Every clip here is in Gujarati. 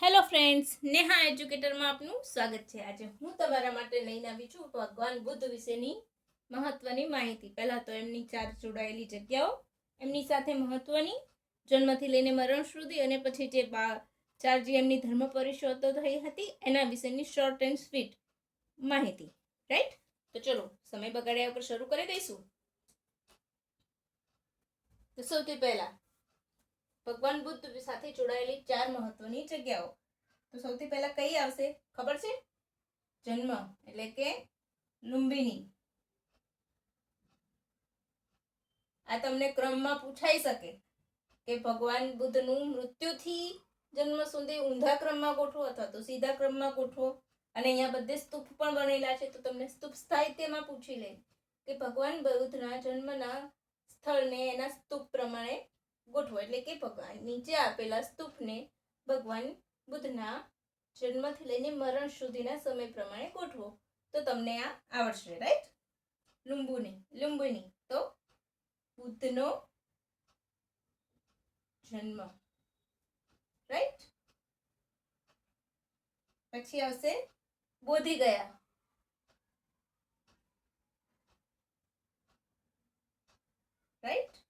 હેલો ફ્રેન્ડ્સ, નેહા એજ્યુકેટરમાં આપનું સ્વાગત છે. આજે હું તમારા માટે લઈને આવી છું ભગવાન બુદ્ધ વિશેની મહત્વની માહિતી. પહેલાં તો એમની ચાર જોડાયેલી જગ્યાઓ, એમની સાથે મહત્વની, જન્મથી લઈને મરણ સુધી અને પછી જે બા, ચાર જે એમની ધર્મ પરિષદો થઈ હતી, એના વિશેની શોર્ટ એન્ડ સ્વીટ માહિતી. રાઈટ તો ચલો, સમય બગાડ્યા ઉપર શરૂ કરી દઈશું. તો સૌથી પહેલા ભગવાન બુદ્ધ સાથે જોડાયેલી ચાર મહત્વની જગ્યાઓ. તો સૌથી પહેલા કઈ આવશે? ખબર છે? જન્મ, એટલે કે લુંબિની. આ તમને ક્રમમાં પૂછાઈ શકે કે ભગવાન બુદ્ધનું મૃત્યુથી જન્મ સુધી ઊંધા ક્રમમાં ગોઠવો અથવા તો સીધા ક્રમમાં ગોઠવો. અને અહીંયા બધે સ્તૂપ પણ બનેલા છે, તો તમને સ્તૂપ સાહિત્યમાં પૂછી લે કે ભગવાન બુદ્ધના જન્મના સ્થળને એના સ્તૂપ પ્રમાણે ગોઠવો એટલે કે ભગવાન નીચે આપેલા સ્તૂપને ભગવાન બુદ્ધના જન્મથી લઈને મરણ સુધીના સમય પ્રમાણે ગોઠવો. તો તમને આ આવડશે રાઈટ લુંબુની લુંબુની. તો બુદ્ધનો જન્મ રાઈટ પછી આવશે બોધી ગયા. રાઈટ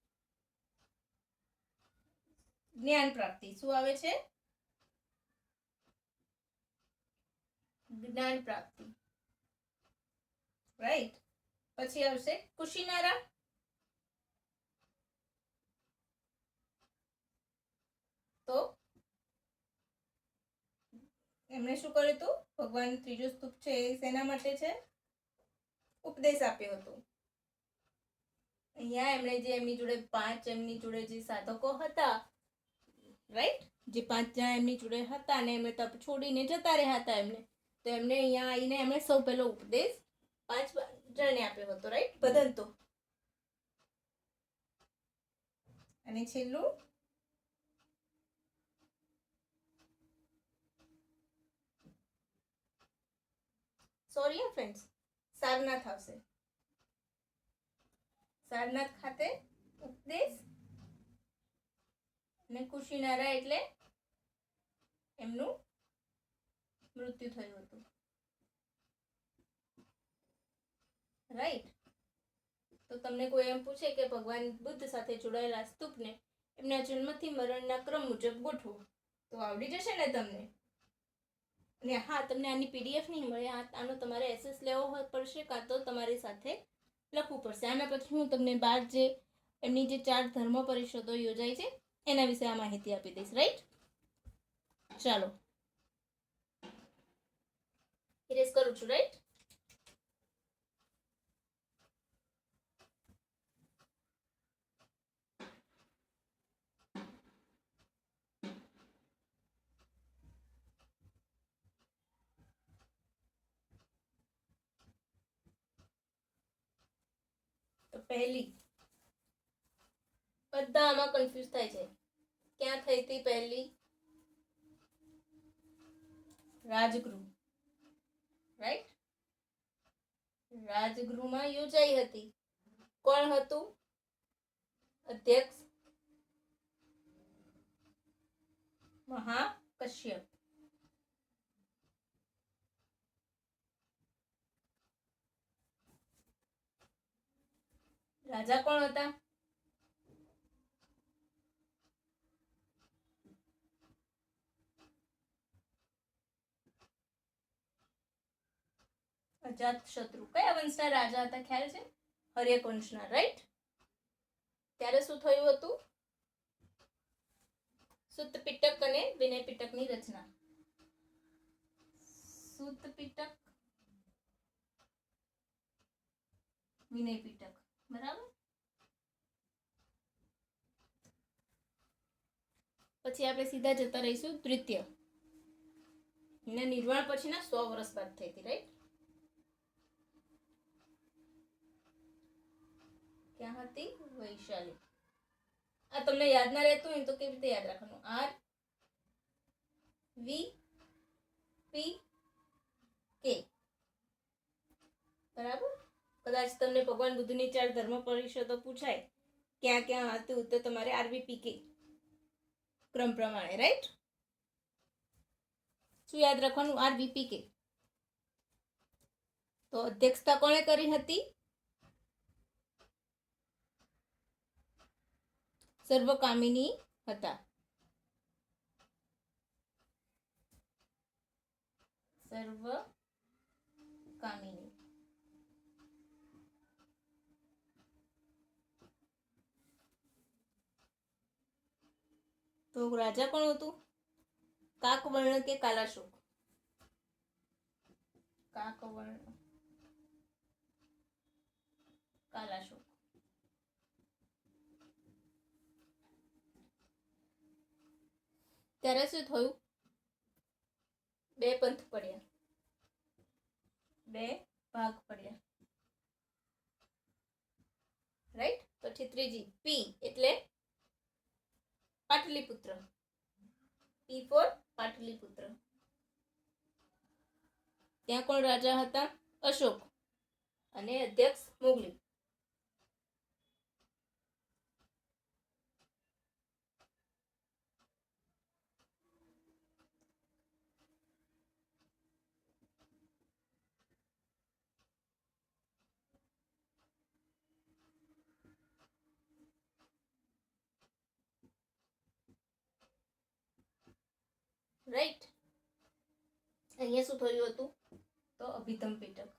જ્ઞાન પ્રાપ્તિ. શું આવે છે? જ્ઞાન પ્રાપ્તિ. રાઈટ પછી આવશે કુશીનારા. તો એમણે શું કર્યું હતું? ભગવાન ત્રીજો સ્તૂપ છે એ શેના માટે છે? ઉપદેશ આપ્યો હતો. અહીંયા એમણે જે એમની જોડે પાંચ એમની જોડે જે સાધકો હતા રાઈટ જે પાંચ જણા એમની જોડે હતા ને એમણે તપ છોડીને જતા રહ્યા હતા એમને, તો એમને અહીંયા આવીને એમણે સૌ પહેલો ઉપદેશ પાંચ જણને આપ્યો હતો રાઈટ બદલતો. અને છેલ્લું? સોરી ફ્રેન્ડ્સ સારનાથ આવશે. સારનાથ ખાતે ઉપદેશ અને કુશીનારા એટલે એમનું મૃત્યુ થયું હતું. રાઈટ તો તમને કોઈ એમ પૂછે કે ભગવાન બુદ્ધ સાથે જોડાયેલા સ્તૂપને એમના જન્મથી મરણના ક્રમ મુજબ ગોઠવો, તો આવડી જશે ને તમને? અને હા, તમને આની પીડીએફ નહીં મળે આનો તમારે એસેસ લેવો પડશે કાં તો તમારી સાથે લખવું પડશે. આના પછી હું તમને બાર જે એમની જે ચાર ધર્મ પરિષદો યોજાય છે એના વિશે આ માહિતી આપી દઈશ રાઈટ ચાલો. ઇરેઝ કરું છું રાઈટ તો પહેલી બધા આમાં કન્ફ્યુઝ થાય છે. ક્યાં થઈ હતી પહેલી? રાજગૃહ. રાઈટ રાજગૃહમાં યોજાઈ હતી. કોણ હતું? અધ્યક્ષ? મહાકશ્યપ. રાજા કોણ હતા? અજાત શત્રુ કયા વંશના રાજા હતા, ખ્યાલ છે? હર્યક વંશના રાઈટ ત્યારે શું થયું હતું? સુત પિટક અને વિનય પિટકની રચના. સુત પિટક વિનય પિટક બરાબર? પછી આપણે સીધા જતા રહીશું તૃતીય. એના નિર્વાણ પછીના સો વર્ષ બાદ થઈ હતી રાઈટ ક્યાં હતી, વૈશાલી. આ તમને યાદ ના રહેતું હોય તો કેવી રીતે યાદ રાખવાનું? આર, વી, પી, કે. બરાબર? કદાચ તમને ભગવાન બુદ્ધની ચાર ધર્મ પરિષદો પૂછાય. ક્યાં ક્યાં હતું તો તમારે આરવીપી કે. ક્રમ પ્રમાણે રાઈટ શું યાદ રાખવાનું? આર વીપી કે. તો અધ્યક્ષતા કોણે કરી હતી? સર્વકામિની હતા સર્વ કામિની તો રાજા કોણ હતું કાકવર્ણ કે કાલાશોક કાકવર્ણ કાલાશોક ત્યારે શું થયું? બે પંથ પડ્યા. બે ભાગ પડ્યા. રાઈટ પછી ત્રીજી, પી, એટલે પાટલીપુત્ર. પી ફોર પાટલીપુત્ર. ત્યાં કોણ રાજા હતા? અશોક. અને અધ્યક્ષ મોગલી. રાઈટ અહીંયા શું થયું હતું? તો અભિધમ પીટક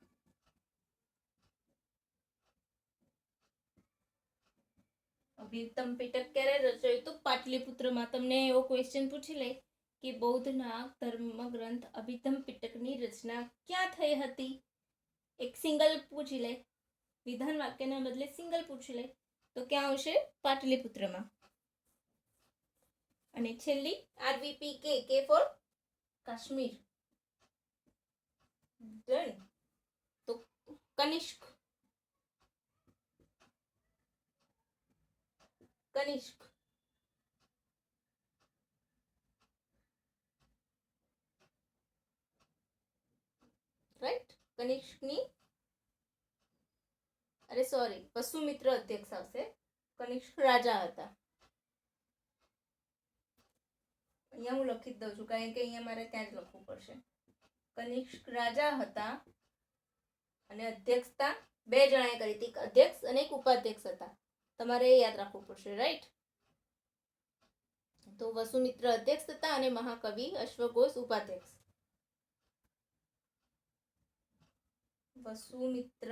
અભિધમ પીટક ક્યારે રચાયું તો પાટલીપુત્રમાં. તમને એવો ક્વેશ્ચન પૂછી લે કે બૌદ્ધના ધર્મ ગ્રંથ અભિધમ પીટકની રચના ક્યાં થઈ હતી? એક સિંગલ પૂછી લે વિધાન વાક્યના બદલે સિંગલ પૂછી લે તો ક્યાં આવશે? પાટલીપુત્રમાં. અને છેલ્લી આરવીપી કે કે ફોર કાશ્મીર. ડન તો કનિષ્ક. કનિષ્ક. રાઈટ કનિષ્કની. અરે સોરી વસુમિત્ર અધ્યક્ષ આવશે. કનિષ્ક રાજા હતા. અહીંયા હું લખી દઉં છું, કારણ કે અહીંયા મારે ત્યાં જ લખવું પડશે. કનિષ્ક રાજા હતા અને અધ્યક્ષતા બે જણાએ કરી હતી, એક અધ્યક્ષ અને એક ઉપાધ્યક્ષ હતા. તમારે એ યાદ રાખવું પડશે રાઈટ તો વસુમિત્ર અધ્યક્ષ હતા અને મહાકવિ અશ્વઘોષ ઉપાધ્યક્ષ. વસુમિત્ર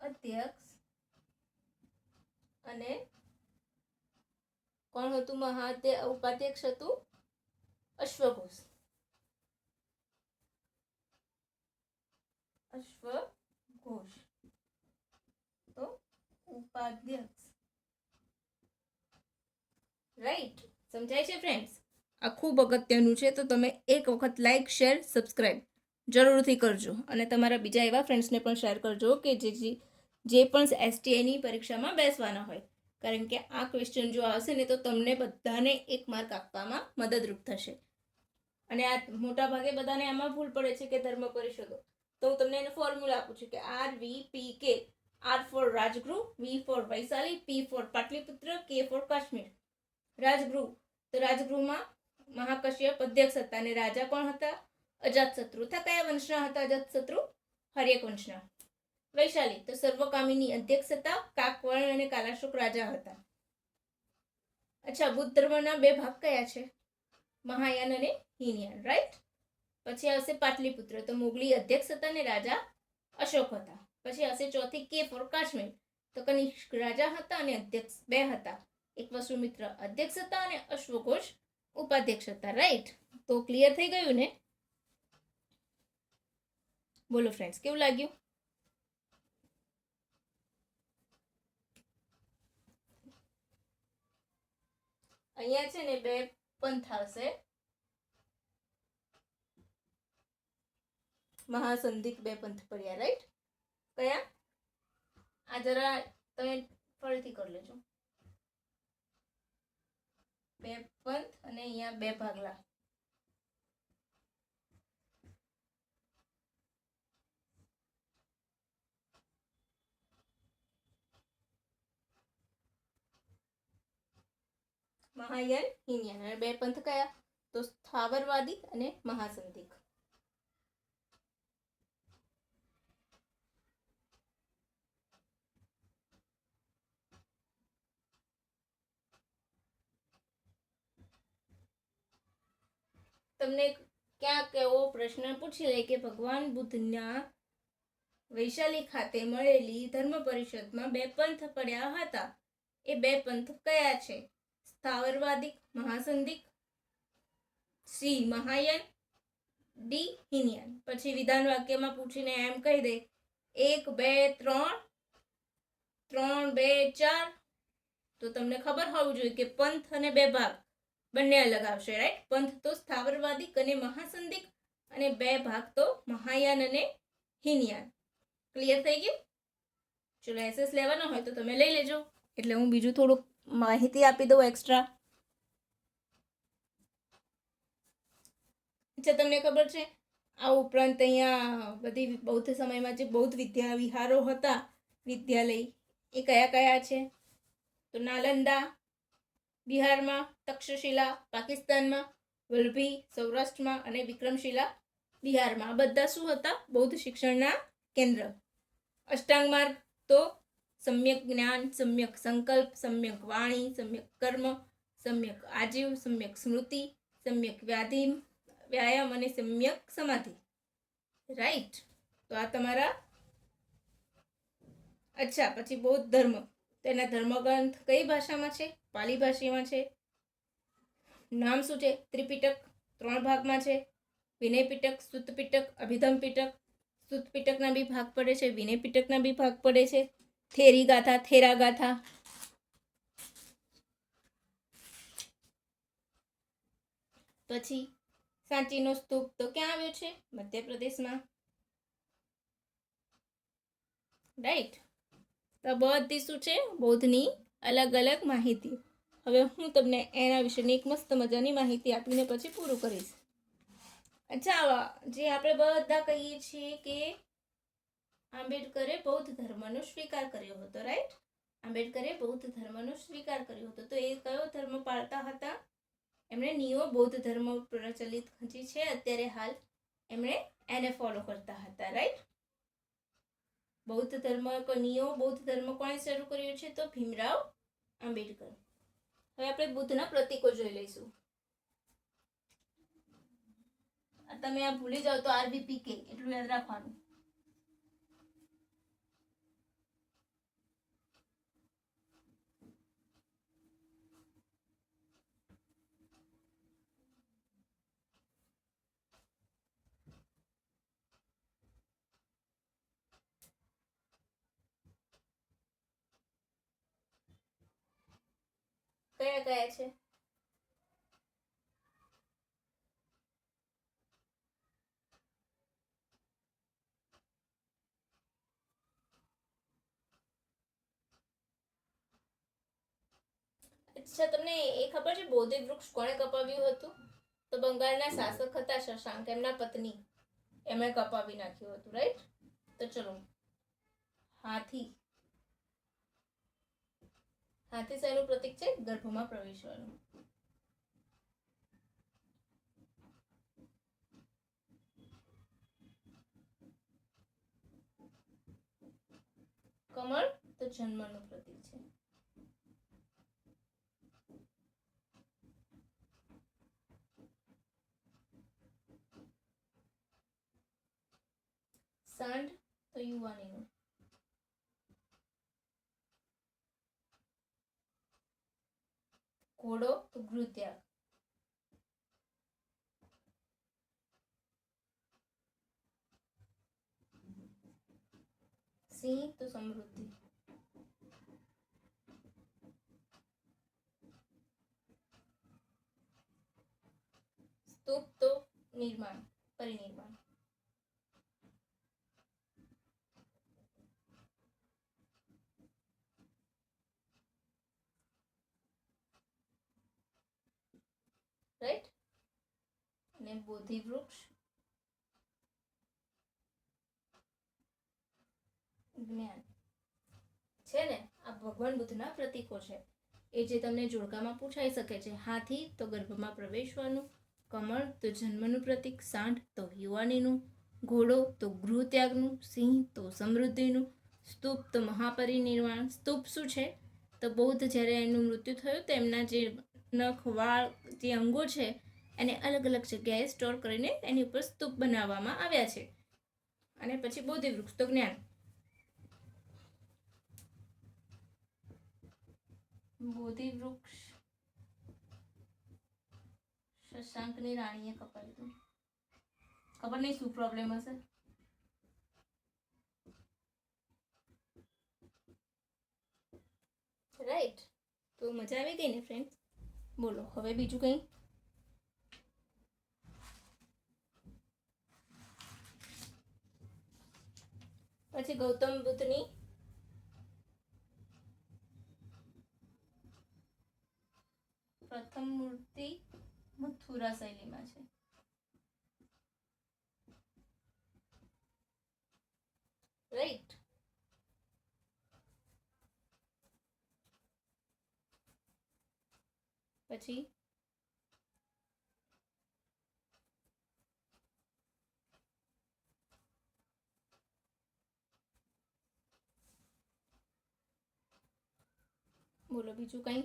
અધ્યક્ષ અને કોણ હતું મહાધ્ય ઉપાધ્યક્ષ હતું? અશ્વઘોષ. અશ્વઘોષ. તો ઉપાધ્યક્ષ. રાઈટ સમજાય છે ફ્રેન્ડ્સ આ ખૂબ અગત્યનું છે, તો તમે એક વખત લાઇક શેર સબસ્ક્રાઈબ જરૂરથી કરજો. અને તમારા બીજા એવા ફ્રેન્ડ્સને પણ શેર કરજો કે જે જે પણ એસટીઆઈની પરીક્ષામાં બેસવાના હોય. કારણ કે આ ક્વેશ્ચન જો આવશે ને તો તમને બધાને એક માર્ક આપવામાં મદદરૂપ થશે. અને આ મોટા ભાગે બધાને આમાં ભૂલ પડે છે કે ધર્મ પરિષદો. તો હું તમને એનો ફોર્મ્યુલા આપું છું કે R V P K R for Rajgriha V for Vaishali P for Pataliputra K for Kashmir. Rajgriha. તો રાજગૃહમાં મહાકશ્યપ અધ્યક્ષ હતા અને રાજા કોણ હતા? અજાતશત્રુ. હતા કયા વંશના હતા અજાતશત્રુ? હર્યક વંશના. વૈશાલી, તો સર્વકામિની અધ્યક્ષતા કાકવર્ણ અને કાલાશોક રાજા હતા. અચ્છા, બુદ્ધ ધર્મના બે ભાગ કયા છે? મહાયાન અને હિનયાન રાઈટ પછી આવશે પાટલીપુત્ર, તો મોગલી અધ્યક્ષ હતા અને રાજા અશોક હતા. પછી આવશે ચોથી કે ફોર, કાશ્મીર, તો કનિષ્ક રાજા હતા અને અધ્યક્ષ બે હતા. એક વસુમિત્ર અધ્યક્ષ હતા અને અશ્વઘોષ ઉપાધ્યક્ષ હતા રાઈટ તો ક્લિયર થઈ ગયું ને? બોલો ફ્રેન્ડ્સ કેવું લાગ્યું? અહીંયા છે ને બે પંથ આવશે. મહાસંધિક બે પંથ પડ્યા રાઈટ કયા? આ જરા તમે ફરીથી કરી લેજો. બે પંથ અને અહીંયા બે ભાગલા. મહાયાન હિનયાન અને બે પંથ કયા? તો સ્થાવરવાદી અને મહાસંધિક. તમને ક્યાંક એવો પ્રશ્ન પૂછી લે કે ભગવાન બુદ્ધના વૈશાલી ખાતે મળેલી ધર્મ પરિષદમાં બે પંથ પડ્યા હતા. એ બે પંથ કયા છે? Sthaviravadika Mahasanghika C Mahayana, D Hinayana. પછી વિધાન વાક્યમાં પૂછીને એમ કહી દે, એક, બે, ત્રણ ત્રણ, બે, ચાર. તો તમને ખબર હોવું જોઈએ કે પંથ અને બે ભાગ બંને અલગ આવશે રાઈટ પંથ તો સ્થાવરવાદિક અને મહાસંધિક અને બે ભાગ તો મહાયાન અને હિનયાન. ક્લિયર થઈ ગયું? ચલો એસએસ લેવાનો હોય તો તમે લઈ લેજો. એટલે હું બીજું થોડુંક માહિતી આપી દઉં એક્સ્ટ્રા અચ્છા, તમને ખબર છે, આ ઉપરાંત અહીંયા બધી બૌદ્ધ સમયમાં જે બૌદ્ધ વિદ્યા વિહારો હતા, વિદ્યાલય, એ કયા કયા છે? તો નાલંદા, બિહારમાં, તક્ષશિલા, પાકિસ્તાનમાં, વલભી, સૌરાષ્ટ્રમાં અને વિક્રમશિલા, બિહારમાં. આ બધા શું હતા? બૌદ્ધ શિક્ષણના કેન્દ્ર. અષ્ટાંગ માર્ગ તો સમ્યક જ્ઞાન, સમ્યક સંકલ્પ, સમ્યક વાણી, સમ્યક કર્મ, સમ્યક આજીવ, સમ્યક સ્મૃતિ, સમ્યક વ્યાધિ વ્યાયામ અને સમ્યક સમાધિ. રાઈટ તો આ તમારા અચ્છા, પછી બૌદ્ધ ધર્મ. તેના ધર્મગ્રંથ કઈ ભાષામાં છે? પાલી ભાષામાં છે. નામ શું છે? ત્રિપિટક ત્રણ ભાગમાં છે. વિનય પિટક સુત પિટક અભિધમ પિટક સુત બી ભાગ પડે છે વિનય પિટકના બી ભાગ પડે છે. થેરી ગાથા થેરા ગાથા પછી સાંચીનો સ્તૂપ તો ક્યાં આવ્યો છે? મધ્યપ્રદેશમાં. રાઈટ તો બધી શું છે? બૌદ્ધની અલગ અલગ માહિતી. હવે હું તમને એના વિશેની એક મસ્ત મજાની માહિતી આપીને પછી પૂરું કરીશ. અચ્છા, જે આપણે બધા કહીએ છીએ કે આંબેડકરે બૌદ્ધ ધર્મનો સ્વીકાર કર્યો હતો રાઈટ આંબેડકરે બૌદ્ધ ધર્મનો સ્વીકાર કર્યો હતો. તો એ કયો ધર્મ પાળતા હતા? એમણે નિયો બૌદ્ધ ધર્મ પ્રચલિત જે છે. અત્યારે હાલ એમણે એને ફોલો કરતા હતા રાઈટ બૌદ્ધ ધર્મ નિયો બૌદ્ધ ધર્મ કોણે શરૂ કર્યો છે? તો ભીમરાવ આંબેડકર. હવે આપણે બુદ્ધના પ્રતીકો જોઈ લઈશું. તમે આ ભૂલી જાઓ તો આરબીપી કે એટલું યાદ રાખવાનું. કયા કયા છે? અચ્છા, તમને એ ખબર છે બોધિ વૃક્ષ કોણે કપાવ્યું હતું? તો બંગાળના શાસક હતા શશાંક, એમના પત્ની. એમણે કપાવી નાખ્યું હતું રાઈટ તો ચલો. હાથી. હાથી શેનું પ્રતીક છે ગર્ભમાં પ્રવેશવાનું કમળ તો જન્મનું પ્રતીક છે. સાંઢ તો યુવાનીનું. ઘોડો તો ગૃત્યાગ સિંહ તો સમૃદ્ધિ સ્તૂપ તો નિર્માણ પરિનિર્માણ રાઈટ અને બોધિ વૃક્ષ જ્ઞાન. છે ને? આ ભગવાન બુદ્ધના પ્રતીકો છે. એ જે તમને જોડકામાં પૂછાઈ શકે છે, હાથી તો ગર્ભમાં પ્રવેશવાનું, કમળ તો જન્મનું પ્રતીક, સાંઢ તો યુવાનીનું, ઘોડો તો ગૃહ ત્યાગનું સિંહ તો સમૃદ્ધિનું, સ્તૂપ તો મહાપરિનિર્વાણ. સ્તૂપ શું છે? તો બૌદ્ધ જ્યારે એનું મૃત્યુ થયું, તો એમના જે નખ, વાળ, જે અંગો છે એને અલગ અલગ જગ્યાએ સ્ટોર કરીને એની ઉપર સ્તૂપ બનાવવામાં આવ્યા છે. અને પછી બોધિ વૃક્ષ તો જ્ઞાન. બોધિ વૃક્ષ. શશાંકની રાણીએ કપાયું હતું ખબર નહીં શું પ્રોબ્લેમ હશે? રાઈટ તો મજા આવી ગઈ ને ફ્રેન્ડ બોલો હવે બીજું કંઈ? પછી ગૌતમ બુદ્ધની પ્રથમ મૂર્તિ મથુરા શૈલીમાં છે. રાઈટ પછી બોલો બીજું કંઈ?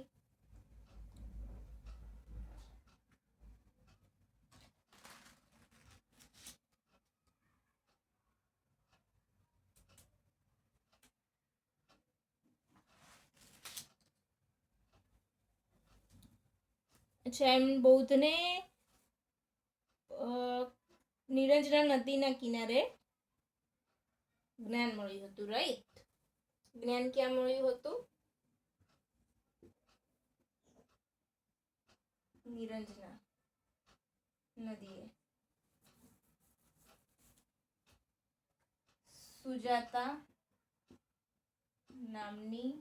એમ બૌદ્ધને નિરંજના નદીના કિનારે જ્ઞાન મળ્યું હતું રાઈટ જ્ઞાન ક્યાં મળ્યું હતું? નિરંજના નદીએ. સુજાતા નામની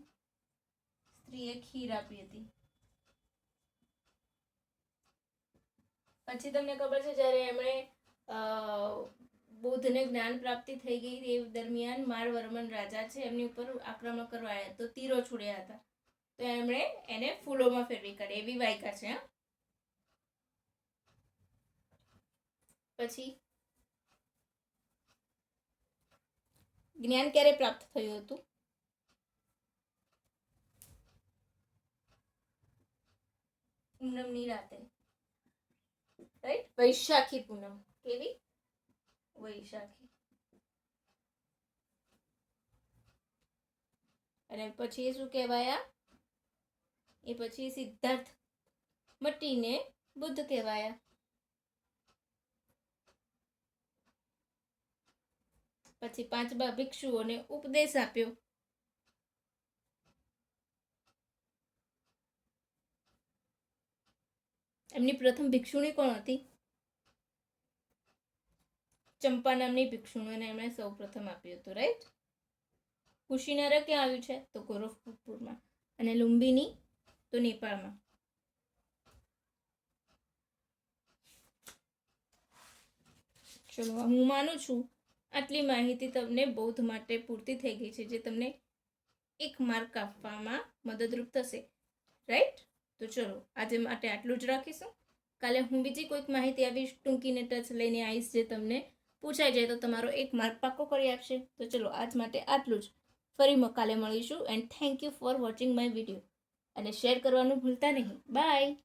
સ્ત્રીએ ખીર આપી હતી. પછી તમને ખબર છે, જ્યારે એમણે બુદ્ધને જ્ઞાન પ્રાપ્તિ થઈ ગઈ, એ દરમિયાન મારવર્મન રાજા છે, એમની ઉપર આક્રમણ કરવા આવ્યા તો તીરો છોડ્યા હતા. તો એમણે એને ફૂલોમાં ફેરવી કાઢી. એવી વાયકા છે, હા. પછી જ્ઞાન ક્યારે પ્રાપ્ત થયું હતું? પૂનમની રાતે. રાઈટ વૈશાખી પૂનમ. કેવી? વૈશાખી. અને પછી શું કહેવાયા? એ પછી સિદ્ધાર્થ મટીને બુદ્ધ કહેવાયા. પછી પાંચ બા ભિક્ષુઓને ઉપદેશ આપ્યો. એમની પ્રથમ ભિક્ષુણી કોણ હતી? ચંપા નામની ભિક્ષુણીને એમણે સૌ પ્રથમ આપ્યું હતું રાઈટ કુશીનગર ક્યાં આવ્યું છે? તો ગોરખપુરમાં. અને લુંબિની તો નેપાળમાં. ચલો હું માનું છું આટલી માહિતી તમને બૌદ્ધ માટે પૂરતી થઈ ગઈ છે, જે તમને એક માર્ક આપવામાં મદદરૂપ થશે. રાઈટ તો ચલો, આજે માટે આટલું જ રાખીશું. કાલે હું બીજી કોઈક માહિતી આવીશ, ટૂંકીને ટચ લઈને આવીશ જે તમને પૂછાઈ જાય તો તમારો એક માર્ક પાક્કો કરી આપશે. તો ચલો, આજ માટે આટલું જ. ફરી કાલે મળીશું and thank you for watching my video અને શેર કરવાનું ભૂલતા નહીં. બાય